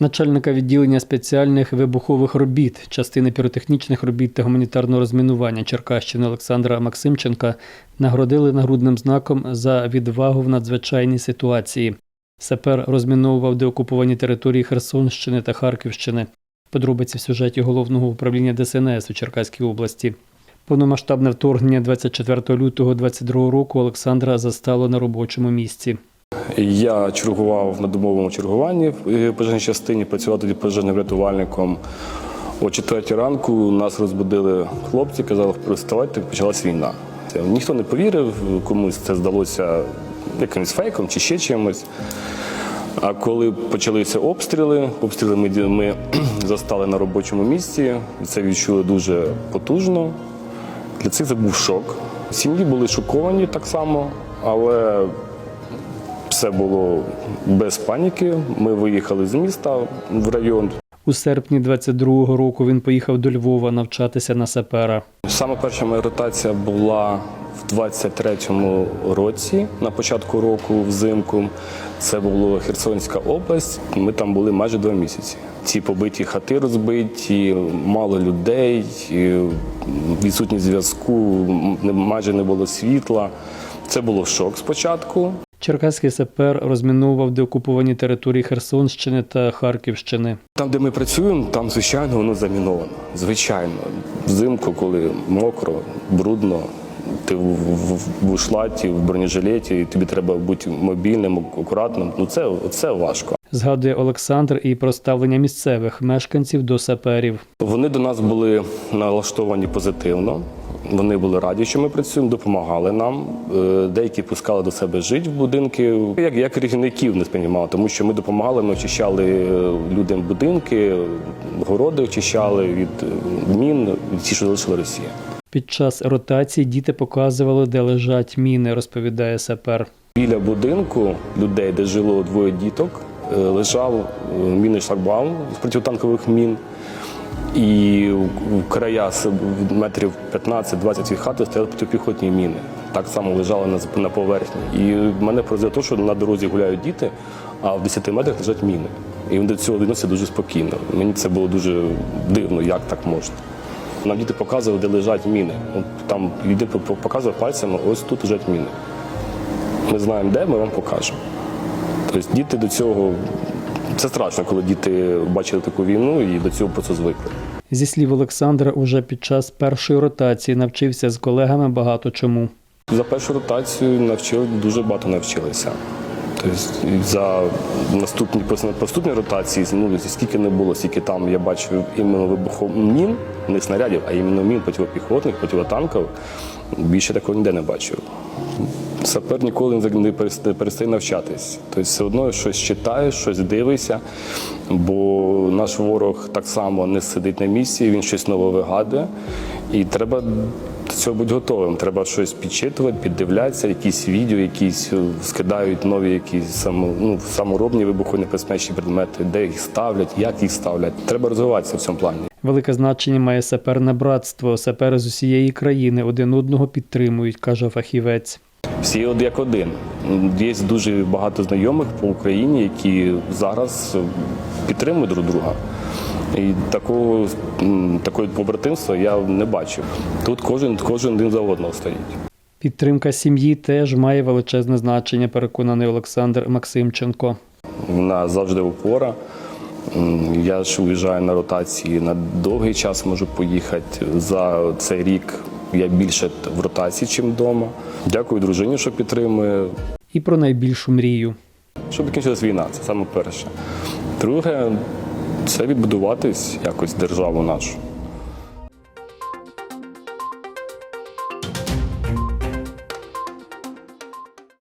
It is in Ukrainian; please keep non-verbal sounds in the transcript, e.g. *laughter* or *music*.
Начальника відділення спеціальних вибухових робіт, частини піротехнічних робіт та гуманітарного розмінування Черкащини Олександра Максимченка нагородили нагрудним знаком за відвагу в надзвичайній ситуації. Сапер розміновував деокуповані території Херсонщини та Харківщини. Подробиці в сюжеті головного управління ДСНС у Черкаській області. Повномасштабне вторгнення 24 лютого 2022 року Олександра застало на робочому місці. Я чергував на домовому чергуванні в е, пожежній частині, працював тоді пожежним рятувальником. О 4 ранку нас розбудили хлопці, казали, приставайте, почалась війна. Ніхто не повірив, комусь це здалося якимось фейком чи ще чимось. А коли почалися обстріли, обстріли ми, ми *clears throat* застали на робочому місці. Це відчули дуже потужно. Для цих це був шок. Сім'ї були шоковані так само, але все було без паніки. Ми виїхали з міста в район. У серпні 22-го року він поїхав до Львова навчатися на сапера. Саме перша моя ротація була в 23-му році, на початку року, взимку. Це була Херсонська область. Ми там були майже два місяці. Ці побиті хати розбиті, мало людей, відсутність зв'язку, майже не було світла. Це було шок спочатку. Черкаський сапер розміновував деокуповані території Херсонщини та Харківщини. Там, де ми працюємо, там, звичайно, воно заміновано. Звичайно. Взимку, коли мокро, брудно, ти в, в в бронежилеті, і тобі треба бути мобільним, акуратним. Ну це, це важко. Згадує Олександр і про ставлення місцевих мешканців до саперів. Вони до нас були налаштовані позитивно. Вони були раді, що ми працюємо, допомагали нам. Е, Деякі пускали до себе жити в будинки. Як, як керівників не сприймали, тому що ми допомагали, ми очищали е, людям будинки, городи очищали від е, мін, від ті, що залишила Росія. Під час ротації діти показували, де лежать міни, розповідає сапер. Біля будинку людей, де жило двоє діток, лежав мінний шлагбаум з протитанкових мін. І в края метрів 15-20 від хати стояли протипіхотні міни. Так само лежали на, поверхні. І мене поразило те, що на дорозі гуляють діти, а в 10 метрах лежать міни. І вони до цього відносяться дуже спокійно. Мені це було дуже дивно, як так можна. Нам діти показували, де лежать міни. Там люди показував пальцями, ось тут лежать міни. Ми знаємо, де ми вам покажемо. Тобто діти до цього. Це страшно, коли діти бачили таку війну і до цього просто звикли. Зі слів Олександра, уже під час першої ротації навчився з колегами багато чому. За першу ротацію навчили дуже багато навчилися. Тобто за наступні просто наступні ротації, ну скільки не було, скільки там я бачив іменно вибухов мін, не снарядів, а іменно мін протипіхотних, протитанкових, більше такого ніде не бачив. Сапер ніколи не перестає, навчатись. Тобто все одно щось читаєш, щось дивишся, бо наш ворог так само не сидить на місці, він щось нове вигадує. І треба до цього бути готовим. Треба щось підчитувати, піддивлятися, якісь відео, якісь е, скидають нові якісь само, ну, саморобні вибухонебезпечні предмети, де їх ставлять, як їх ставлять. Треба розвиватися в цьому плані. Велике значення має саперне братство. Сапери з усієї країни один одного підтримують, каже фахівець. Всі от як один. Є дуже багато знайомих по Україні, які зараз підтримують друг друга. І такого, м, такого побратимства я не бачив. Тут кожен, кожен один за одного стоїть. Підтримка сім'ї теж має величезне значення, переконаний Олександр Максимченко. Вона завжди опора. Я ж уїжджаю на ротації на довгий час можу поїхати. За цей рік я більше в ротації, ніж вдома. Дякую дружині, що підтримує. І про найбільшу мрію. Щоб закінчилась війна, це саме перше. Друге, це відбудуватись якось державу нашу.